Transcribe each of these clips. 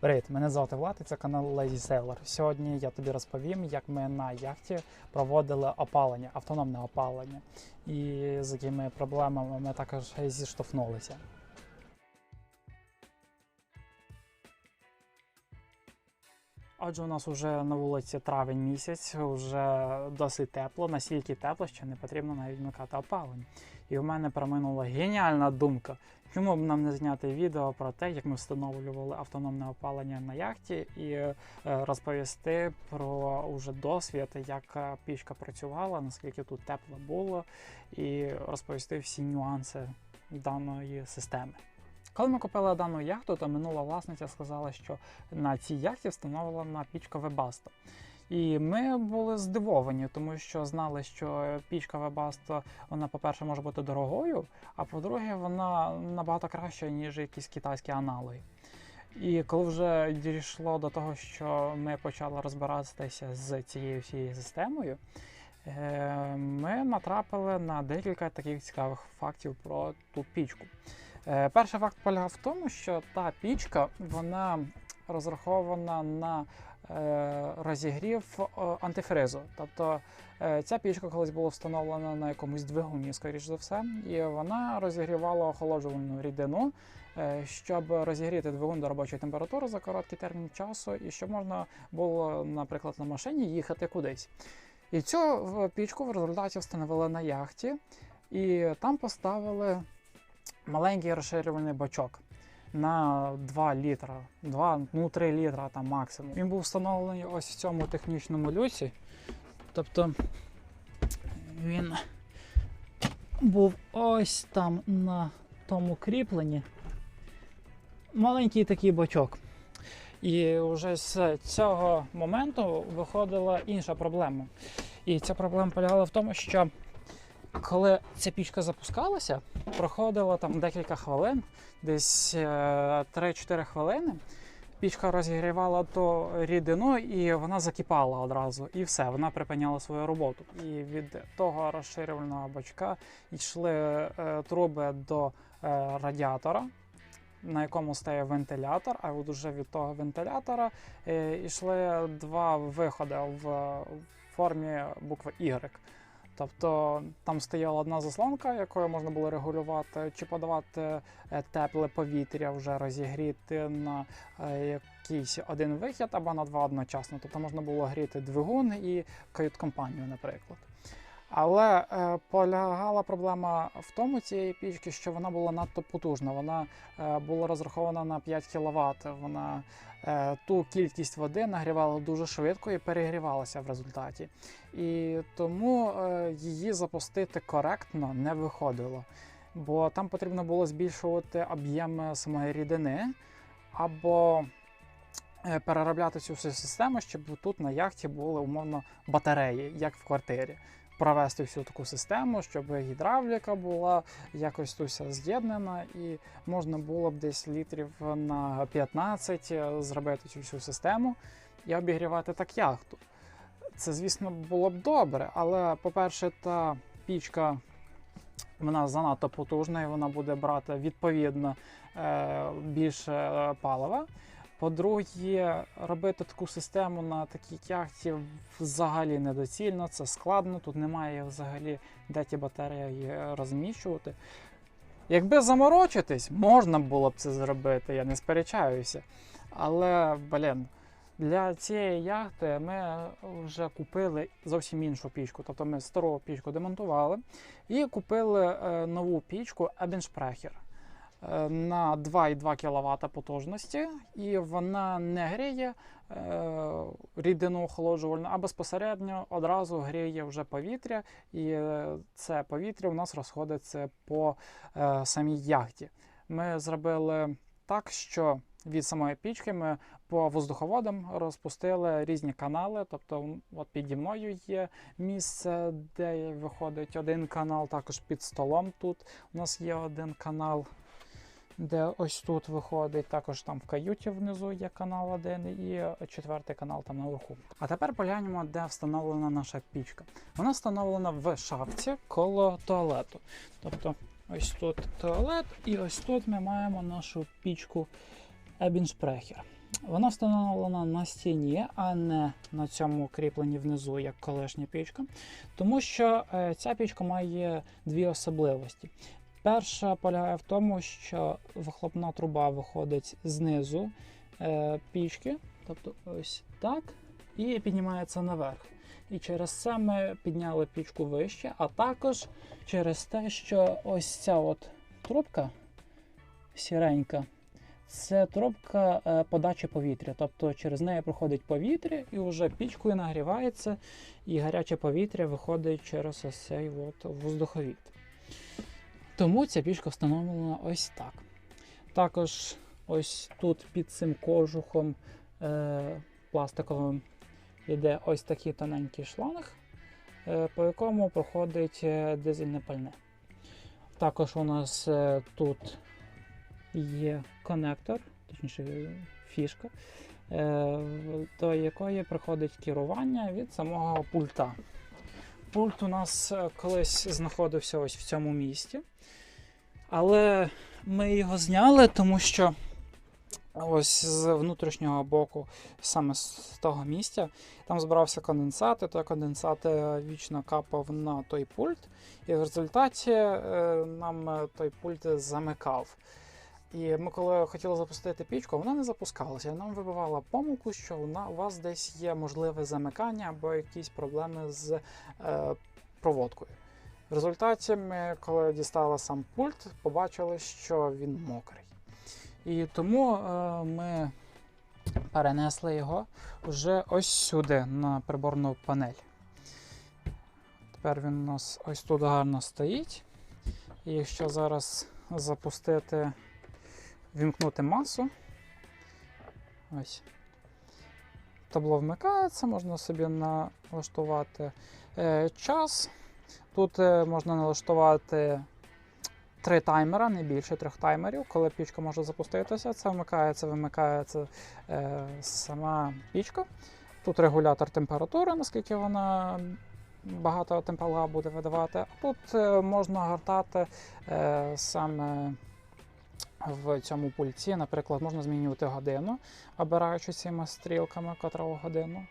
Привіт, мене звати Влад і це канал Lazy Sailor. Сьогодні я тобі розповім, як ми на яхті проводили опалення, автономне опалення, і з якими проблемами ми також зіштовхнулися. Отже, у нас вже на вулиці травень місяць, вже досить тепло, настільки тепло, що не потрібно навіть вмикати опалення. І у мене проминула геніальна думка. Чому б нам не зняти відео про те, як ми встановлювали автономне опалення на яхті, і е, розповісти про уже досвід, як е, пічка працювала, наскільки тут тепло було, і розповісти всі нюанси даної системи. Коли ми купили дану яхту, то минула власниця сказала, що на цій яхті встановлена пічка Webasto. І ми були здивовані, тому що знали, що пічка Webasto, вона, по-перше, може бути дорогою, а по-друге, вона набагато краща, ніж якісь китайські аналоги. І коли вже дійшло до того, що ми почали розбиратися з цією всією системою, е, ми натрапили на декілька таких цікавих фактів про ту пічку. Е, Перший факт полягав в тому, що та пічка вона розрахована на розігрів е, антифризу. Тобто е, ця пічка колись була встановлена на якомусь двигуні, скоріш за все, і вона розігрівала охолоджувальну рідину, е, щоб розігріти двигун до робочої температури за короткий термін часу, і щоб можна було, наприклад, на машині їхати кудись. І цю пічку в результаті встановили на яхті, і там поставили маленький розширювальний бачок на 2 літра, 2, ну 3 літра там максимум. Він був встановлений ось в цьому технічному люці. Тобто він був ось там на тому кріпленні. Маленький такий бачок. І вже з цього моменту виходила інша проблема. І ця проблема полягала в тому, що коли ця пічка запускалася, проходило там декілька хвилин, десь е, 3-4 хвилини. Пічка розігрівала ту рідину і вона закипала одразу. І все, вона припиняла свою роботу. І від того розширювального бачка йшли е, труби до е, радіатора, на якому стояв вентилятор, а от уже від того вентилятора е, йшли два виходи в формі букви Y. Тобто там стояла одна заслонка, якою можна було регулювати, чи подавати е, тепле повітря, вже розігріти на е, якийсь один вихід або на два одночасно. Тобто можна було гріти двигун і кают-компанію, наприклад. Але е, полягала проблема в тому цієї пічки, що вона була надто потужна. Вона е, була розрахована на 5 кВт. Вона е, ту кількість води нагрівала дуже швидко і перегрівалася в результаті. І тому е, її запустити коректно не виходило. Бо там потрібно було збільшувати об'єм самої рідини або е, переробляти цю всю систему, щоб тут на яхті були умовно батареї, як в квартирі. Провести всю таку систему, щоб гідравліка була якось тут з'єднана, і можна було б десь літрів на 15 е, зробити цю всю систему і обігрівати так яхту. Це, звісно, було б добре, але, по-перше, та пічка вона занадто потужна і вона буде брати відповідно е, більше е, палива. По-друге, робити таку систему на такій яхті взагалі недоцільно, це складно, тут немає взагалі де ті батареї розміщувати. Якби заморочитись, можна було б це зробити, я не сперечаюся. Але, блін, для цієї яхти ми вже купили зовсім іншу пічку. Тобто ми стару пічку демонтували і купили е, нову пічку е, на 2,2 кВт потужності, і вона не гріє е, рідину охолоджувальну, а безпосередньо одразу гріє вже повітря, і е, це повітря у нас розходиться по е, самій яхті. Ми зробили так, що від самої пічки ми по воздуховодам розпустили різні канали. Тобто, от піді мною є місце, де виходить один канал, також під столом тут у нас є один канал, де ось тут виходить. Також там в каюті внизу є канал один і четвертий канал там наверху. А тепер поглянемо, де встановлена наша пічка. Вона встановлена в шафці коло туалету. Тобто ось тут туалет, і ось тут ми маємо нашу пічку Ебіншпрехер. Вона встановлена на стіні, а не на цьому кріпленні внизу, як колишня пічка. Тому що е, ця пічка має дві особливості. Перша полягає в тому, що вихлопна труба виходить знизу е, пічки, тобто ось так, і піднімається наверх. І через це ми підняли пічку вище, а також через те, що ось ця от трубка сіренька, це трубка е, подачі повітря. Тобто через неї проходить повітря і вже пічкою нагрівається, і гаряче повітря виходить через ось цей от воздуховід. Тому ця пічка встановлена ось так. Також ось тут під цим кожухом е, пластиковим йде ось такий тоненький шланг, е, по якому проходить е, дизельне пальне. Також у нас е, тут є конектор, точніше фішка, е, до якої приходить керування від самого пульта. Пульт у нас е, колись знаходився ось в цьому місці, але ми його зняли, тому що ось з внутрішнього боку, саме з того місця, там збирався конденсат, і той конденсат е, вічно капав на той пульт, і в результаті е, нам той пульт замикав. І ми, коли хотіли запустити пічку, вона не запускалася. Нам вибивала помилку, що у вас десь є можливе замикання або якісь проблеми з е, проводкою. В результаті ми, коли дістали сам пульт, побачили, що він мокрий. І тому е, ми перенесли його вже ось сюди, на приборну панель. Тепер він у нас ось тут гарно стоїть. І якщо зараз запустити, вімкнути масу, ось. Табло вмикається, можна собі налаштувати е, час. Тут е, можна налаштувати три таймера, не більше трьох таймерів, коли пічка може запуститися. Це вмикається, вимикається е, сама пічка. Тут регулятор температури, наскільки вона багато темпала буде видавати. А тут е, можна гортати е, саме в цьому пульті. Наприклад, можна змінювати годину, обираючи цими стрілками, котрого годину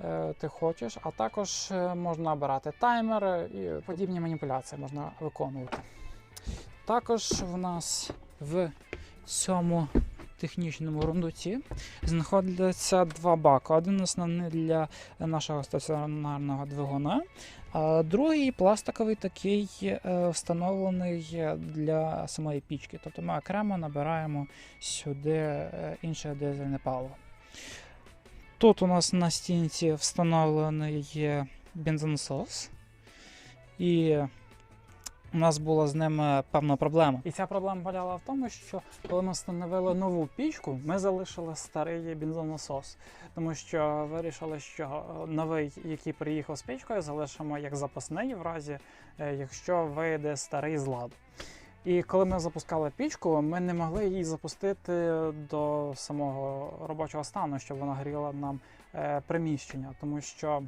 е, ти хочеш. А також е, можна обирати таймер і подібні маніпуляції можна виконувати. Також в нас в цьому технічному рундуці знаходяться два баки. Один основний для нашого стаціонарного двигуна, а другий пластиковий такий е, встановлений для самої пічки. Тобто ми окремо набираємо сюди е, інше дизельне паливо. Тут у нас на стінці встановлений бензонасос. І у нас була з ним е, певна проблема. І ця проблема полягала в тому, що коли ми встановили нову пічку, ми залишили старий бензонасос, тому що вирішили, що новий, який приїхав з пічкою, залишимо як запасний, в разі е, якщо вийде старий з ладу. І коли ми запускали пічку, ми не могли її запустити до самого робочого стану, щоб вона гріла нам е, приміщення, тому що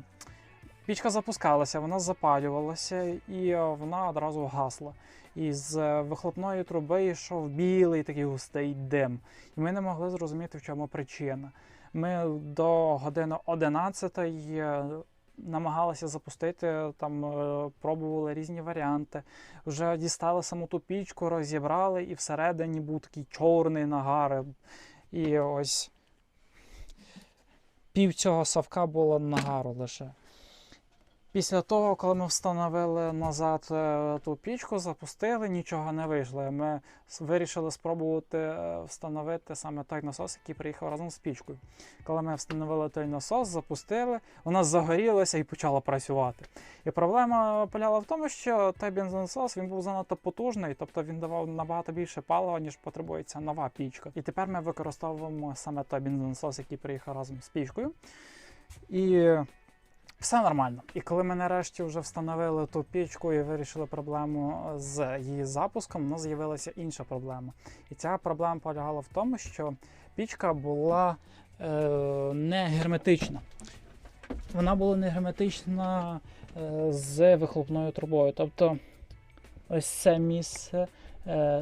Пічка запускалася, вона запалювалася і е, вона одразу гасла. І з е, вихлопної труби йшов білий такий густий дим. І ми не могли зрозуміти, в чому причина. Ми до години 11 е, намагалися запустити, там пробували різні варіанти. Вже дістали саму ту пічку, розібрали, і всередині був такий чорний нагар. І ось пів цього савка було нагару лише. Після того, коли ми встановили назад е, ту пічку, запустили, нічого не вийшло. Ми вирішили спробувати е, встановити саме той насос, який приїхав разом з пічкою. Коли ми встановили той насос, запустили, вона загорілася і почала працювати. І проблема полягала в тому, що той бензонасос він був занадто потужний, тобто він давав набагато більше палива, ніж потребується нова пічка. І тепер ми використовуємо саме той бензонасос, який приїхав разом з пічкою. І все нормально. І коли ми нарешті вже встановили ту пічку і вирішили проблему з її запуском, у нас з'явилася інша проблема. І ця проблема полягала в тому, що пічка була е, не герметична. Вона була не герметична е, з вихлопною трубою. Тобто ось це місце е,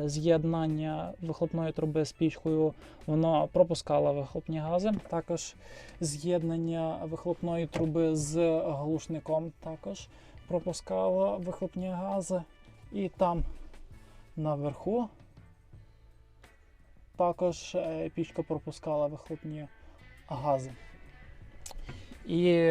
з'єднання вихлопної труби з пічкою, воно пропускало вихлопні гази. Також з'єднання вихлопної труби з глушником також пропускало вихлопні гази. І там наверху також е, пічка пропускала вихлопні гази. І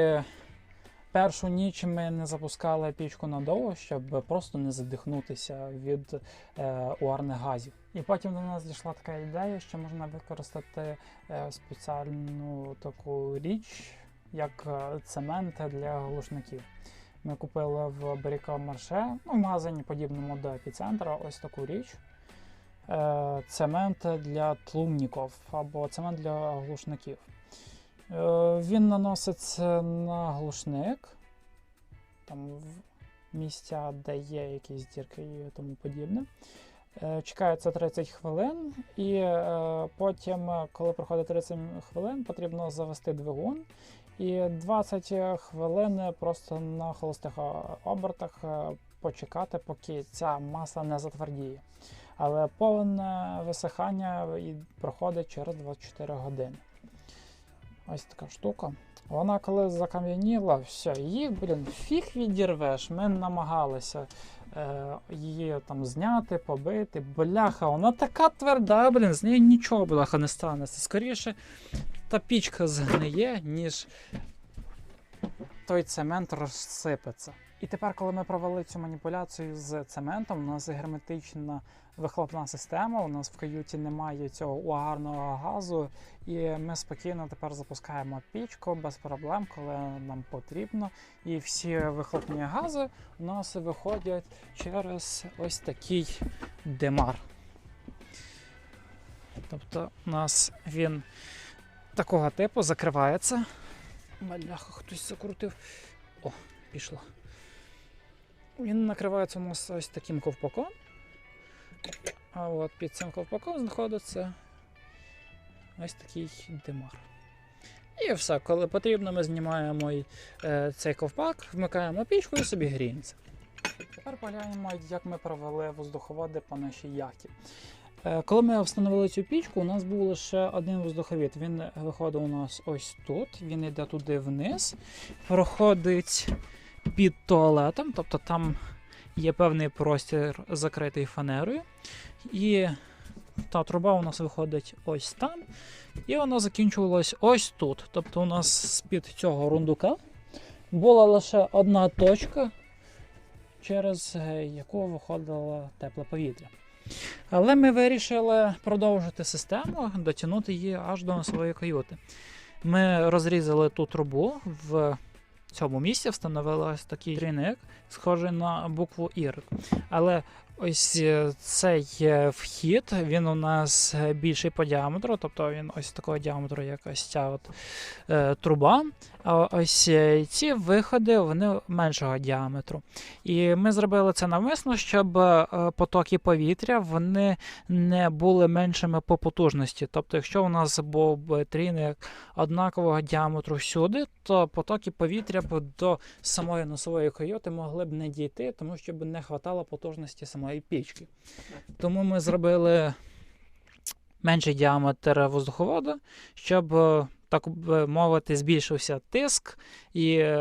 першу ніч ми не запускали пічку надовго, щоб просто не задихнутися від е, уарних газів. І потім до нас дійшла така ідея, що можна використати е, спеціальну таку річ, як е, цемент для глушників. Ми купили в Беріка Марше, ну, в магазині подібному до епіцентра, ось таку річ. Е, цемент для тлумників або цемент для глушників. Е, Він наноситься на глушник, там в місця, де є якісь дірки і тому подібне. Е, Чекається 30 хвилин, і е, потім, коли проходить 30 хвилин, потрібно завести двигун. І 20 хвилин просто на холостих обертах почекати, поки ця маса не затвердіє. Але повне висихання проходить через 24 години. Ось така штука. Вона коли закам'яніла, все, її, блін, фіг відірвеш. Ми намагалися е, її там зняти, побити. Бляха, вона така тверда, блін, з нею нічого бляха не станеться. Скоріше, та пічка згниє, ніж той цемент розсипеться. І тепер, коли ми провели цю маніпуляцію з цементом, у нас герметична вихлопна система, у нас в каюті немає цього угарного газу, і ми спокійно тепер запускаємо пічку без проблем, коли нам потрібно. І всі вихлопні гази у нас виходять через ось такий демар. Тобто у нас він такого типу закривається. Маляха, хтось закрутив. О, пішло. Він накривається у нас ось таким ковпаком. А от під цим ковпаком знаходиться ось такий димар. І все, коли потрібно, ми знімаємо е, цей ковпак, вмикаємо пічку і собі гріємося. Тепер поглянемо, як ми провели воздуховоди по нашій яхті. Е, Коли ми встановили цю пічку, у нас був лише один воздуховід. Він виходив у нас ось тут, він йде туди вниз, проходить під туалетом, тобто там є певний простір закритий фанерою. І та труба у нас виходить ось там. І вона закінчувалась ось тут. Тобто у нас з-під цього рундука була лише одна точка, через е, яку виходило тепле повітря. Але ми вирішили продовжити систему, дотягнути її аж до своєї каюти. Ми розрізали ту трубу в цьому місці, встановили ось такий трійник, схожий на букву Ір. Але ось е, цей е, вхід, він у нас більший по діаметру, тобто він ось такого діаметру, як ось ця от, е, труба. Ось е, ці виходи вони меншого діаметру. І ми зробили це навмисно, щоб е, потоки повітря вони не були меншими по потужності. Тобто, якщо у нас був би трійник однакового діаметру всюди, то потоки повітря б до самої носової койоти могли б не дійти, тому що б не хватало потужності самої пічки. Тому ми зробили менший діаметр воздуховода, щоб, е, так би мовити, збільшився тиск і е,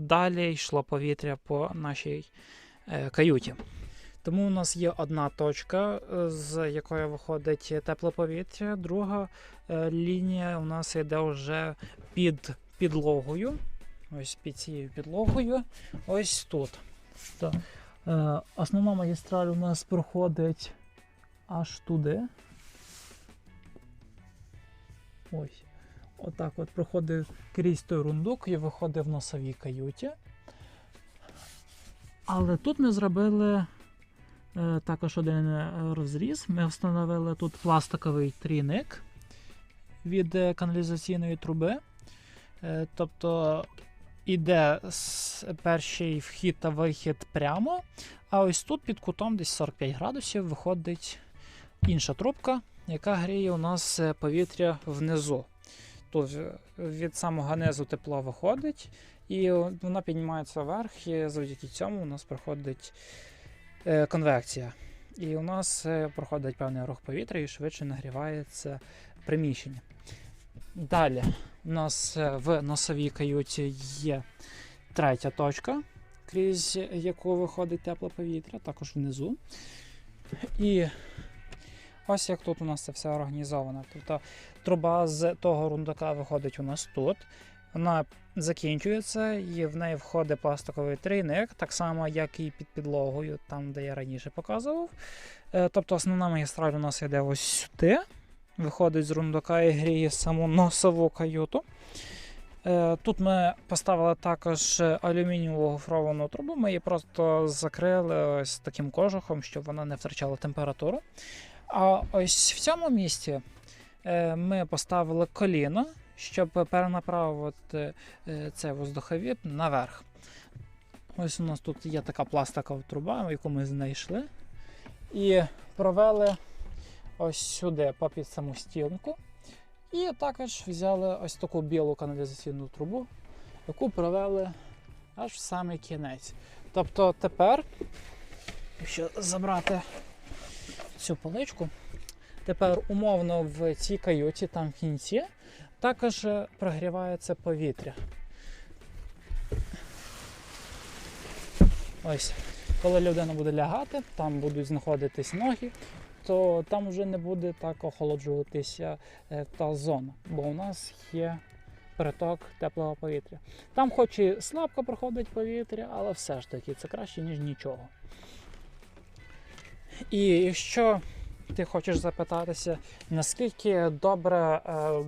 далі йшло повітря по нашій е, каюті. Тому у нас є одна точка, е, з якої виходить тепле повітря, друга е, лінія у нас йде вже під підлогою. Ось під цією підлогою, ось тут. То, е, основна магістраль у нас проходить аж туди. Ось. Отак от проходив крізь той рундук і виходив в носовій каюті. Але тут ми зробили е, також один е, розріз. Ми встановили тут пластиковий трійник від е, каналізаційної труби. Тобто іде перший вхід та вихід прямо, а ось тут під кутом десь 45 градусів виходить інша трубка, яка гріє у нас повітря внизу. Тут від самого низу тепло виходить, і вона піднімається вверх, і завдяки цьому у нас проходить е, конвекція. і у нас е, проходить певний рух повітря і швидше нагрівається приміщення. Далі у нас е, в носовій каюті є третя точка, крізь яку виходить тепле повітря, також внизу. І ось як тут у нас це все організовано. Тобто труба з того рундука виходить у нас тут. Вона закінчується, і в неї входить пластиковий трійник, так само, як і під підлогою, там, де я раніше показував. Е, Тобто основна магістраль у нас йде ось сюди, виходить з рундука і гріє саму носову каюту. Е, Тут ми поставили також алюмінієву гофровану трубу, ми її просто закрили ось таким кожухом, щоб вона не втрачала температуру. А ось в цьому місці ми поставили коліно, щоб перенаправити е, цей воздуховід наверх. Ось у нас тут є така пластикова труба, яку ми знайшли. І провели ось сюди попід саму стінку. І також взяли ось таку білу каналізаційну трубу, яку провели аж в самий кінець. Тобто тепер, якщо забрати цю поличку, тепер умовно в цій каюті, там в кінці, також е, прогрівається повітря. Ось, коли людина буде лягати, там будуть знаходитись ноги, то там вже не буде так охолоджуватися е, та зона, бо у нас є приток теплого повітря. Там, хоч і слабко проходить повітря, але все ж таки це краще, ніж нічого. І якщо ти хочеш запитатися, наскільки добре е,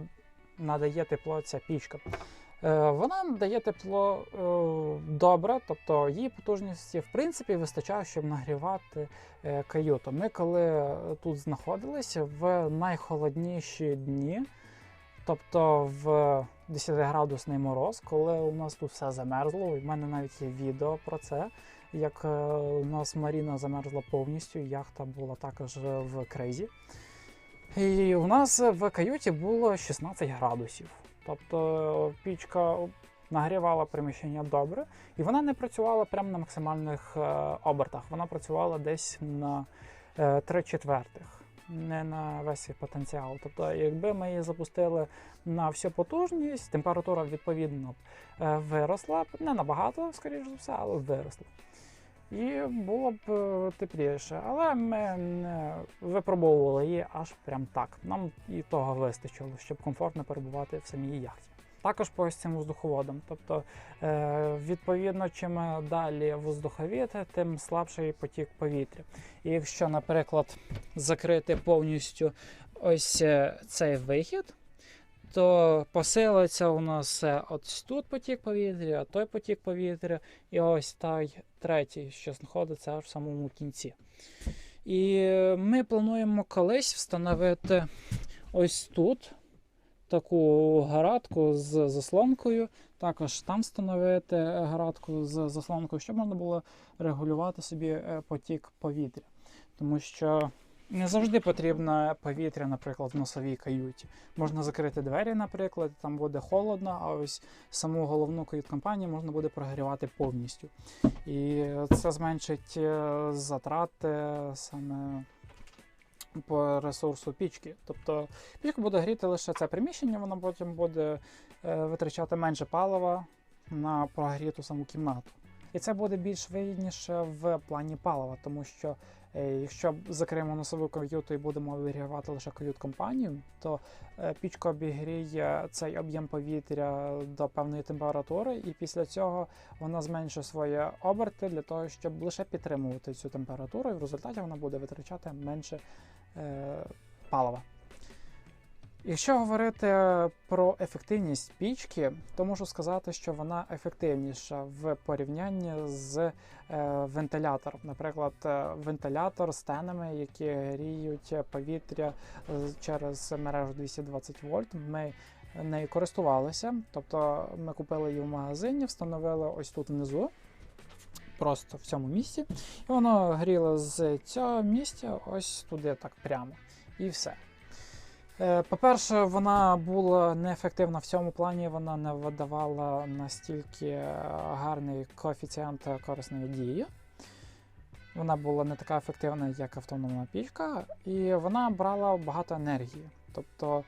надає тепло ця пічка. Е, Вона надає тепло е, добре, тобто її потужності в принципі вистачає, щоб нагрівати е, каюту. Ми коли тут знаходилися в найхолодніші дні, тобто в 10-градусний мороз, коли у нас тут все замерзло, і в мене навіть є відео про це. Як е, у нас Маріна замерзла повністю, яхта була також в кризі. І у нас в каюті було 16 градусів. Тобто пічка нагрівала приміщення добре, і вона не працювала прямо на максимальних е, обертах. Вона працювала десь на е, 3 четвертих, не на весь свій потенціал. Тобто, якби ми її запустили на всю потужність, температура відповідно б, е, виросла не набагато, скоріш за все, але виросла. І було б е, тепліше, але ми не випробовували її аж прям так. Нам і того вистачило, щоб комфортно перебувати в самій яхті. Також по цим воздуховодам. Тобто, е, відповідно, чим далі воздуховід, тим слабший потік повітря. І якщо, наприклад, закрити повністю ось е, цей вихід, то посилиться у нас ось тут потік повітря, той потік повітря, і ось той третій, що знаходиться аж в самому кінці. І ми плануємо колись встановити ось тут таку гаратку з заслонкою. Також там встановити гаратку з заслонкою, щоб можна було регулювати собі е, потік повітря. Тому що не завжди потрібно повітря, наприклад, в носовій каюті. Можна закрити двері, наприклад, там буде холодно, а ось саму головну кают-компанію можна буде прогрівати повністю. І це зменшить е, затрати саме по ресурсу пічки. Тобто пічка буде гріти лише це приміщення, вона потім буде е, витрачати менше палива на прогріту саму кімнату. І це буде більш вигідніше в плані палива, тому що е, якщо закриємо носову каюту і будемо обігрівати лише кают-компанію, то е, пічка обігріє цей об'єм повітря до певної температури, і після цього вона зменшує свої оберти для того, щоб лише підтримувати цю температуру, і в результаті вона буде витрачати менше е, палива. Якщо говорити про ефективність пічки, то можу сказати, що вона ефективніша в порівнянні з е, вентилятором. Наприклад, е, вентилятор з тенами, які гріють повітря е, через мережу 220 вольт. Ми нею користувалися, тобто ми купили її в магазині, встановили ось тут внизу. Просто в цьому місці, і воно гріло з цього місця ось туди, так прямо. І все. Е, По-перше, вона була неефективна в цьому плані, вона не видавала настільки е, гарний коефіцієнт корисної дії. Вона була не така ефективна, як автономна пічка, і вона брала багато енергії. Тобто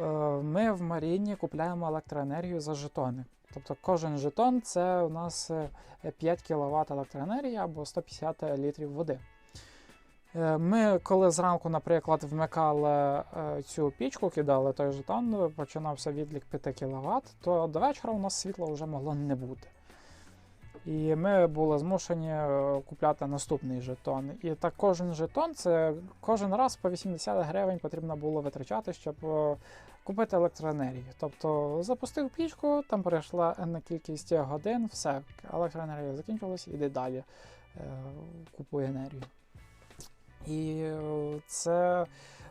е, ми в Маріні купляємо електроенергію за жетони. Тобто кожен жетон це у нас е, 5 кВт електроенергії або 150 літрів води. Е, Ми, коли зранку, наприклад, вмикали е, цю пічку, кидали той жетон, починався відлік 5 кВт, то до вечора у нас світла вже могло не бути. І ми були змушені е, купляти наступний жетон. І так кожен жетон це кожен раз по 80 гривень потрібно було витрачати, щоб е, купити електроенергію. Тобто запустив пічку, там перейшла на кількість годин, все, електроенергія закінчилась, іди далі, е, купуй енергію. І е, це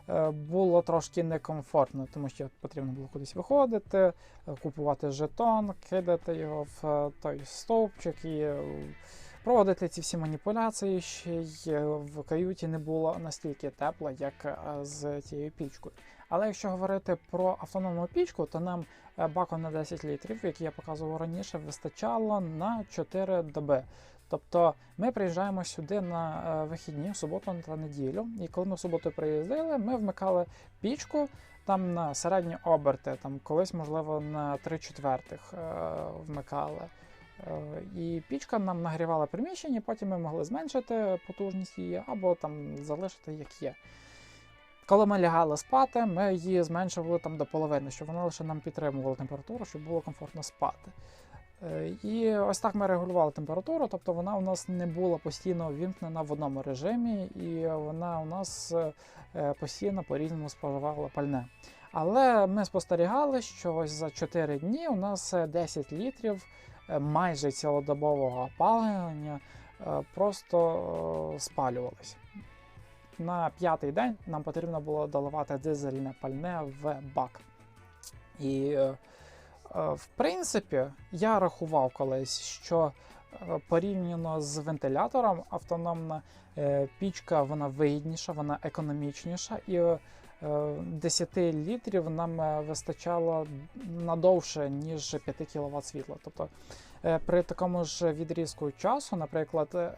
е, було трошки некомфортно, тому що потрібно було кудись виходити, е, купувати жетон, кидати його в той стовпчик і проводити ці всі маніпуляції. Ще й в каюті не було настільки тепло, як з тією пічкою. Але якщо говорити про автономну пічку, то нам баку на 10 літрів, який я показував раніше, вистачало на 4 доби. Тобто ми приїжджаємо сюди на е, вихідні, в суботу та неділю. І коли ми в суботу приїздили, ми вмикали пічку там на середні оберти, там колись, можливо, на 3 четвертих е, вмикали. Е, і пічка нам нагрівала приміщення, потім ми могли зменшити потужність її або там залишити як є. Коли ми лягали спати, ми її зменшували там до половини, щоб вона лише нам підтримувала температуру, щоб було комфортно спати. Е, І ось так ми регулювали температуру, тобто вона у нас не була постійно вімкнена в одному режимі, і вона у нас е, постійно по-різному споживала пальне. Але ми спостерігали, що ось за 4 дні у нас е, 10 літрів е, майже цілодобового опалення просто спалювалися. На п'ятий день нам потрібно було доливати дизельне пальне в бак. І в принципі, я рахував колись, що е, порівняно з вентилятором автономна е, пічка вона вигідніша, вона економічніша, і е, 10 літрів нам е, вистачало надовше, ніж 5 кВт світла. Тобто е, при такому ж відрізку часу, наприклад, е,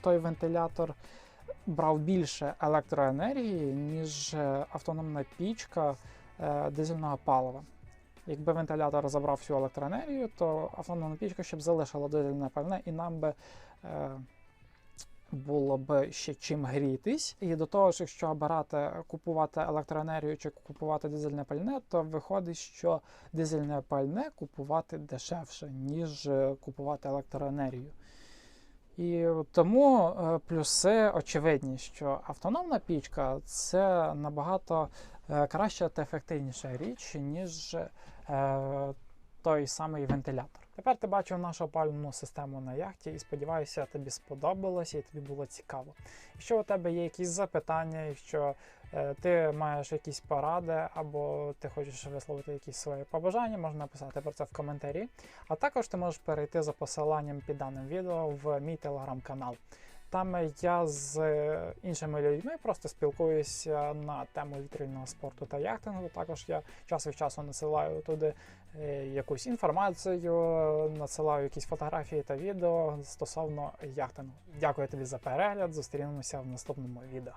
той вентилятор брав більше електроенергії, ніж е, автономна пічка е, дизельного палива. Якби вентилятор забрав всю електроенергію, то автономна пічка ще б залишила дизельне пальне, і нам би е, було б ще чим грітись. І до того ж, якщо обирати купувати електроенергію чи купувати дизельне пальне, то виходить, що дизельне пальне купувати дешевше, ніж е, купувати електроенергію. І тому е, плюси очевидні, що автономна пічка це набагато краща та ефективніша річ, ніж е, той самий вентилятор. Тепер ти бачив нашу опалювальну систему на яхті і сподіваюся, тобі сподобалося і тобі було цікаво. Якщо у тебе є якісь запитання, якщо е, ти маєш якісь поради або ти хочеш висловити якісь свої побажання, можна написати про це в коментарі. А також ти можеш перейти за посиланням під даним відео в мій телеграм-канал. Там я з е, іншими людьми просто спілкуюся на тему вітрильного спорту та яхтингу. Також я час від часу насилаю туди е, якусь інформацію, надсилаю якісь фотографії та відео стосовно яхтингу. Дякую тобі за перегляд. Зустрінемося в наступному відео.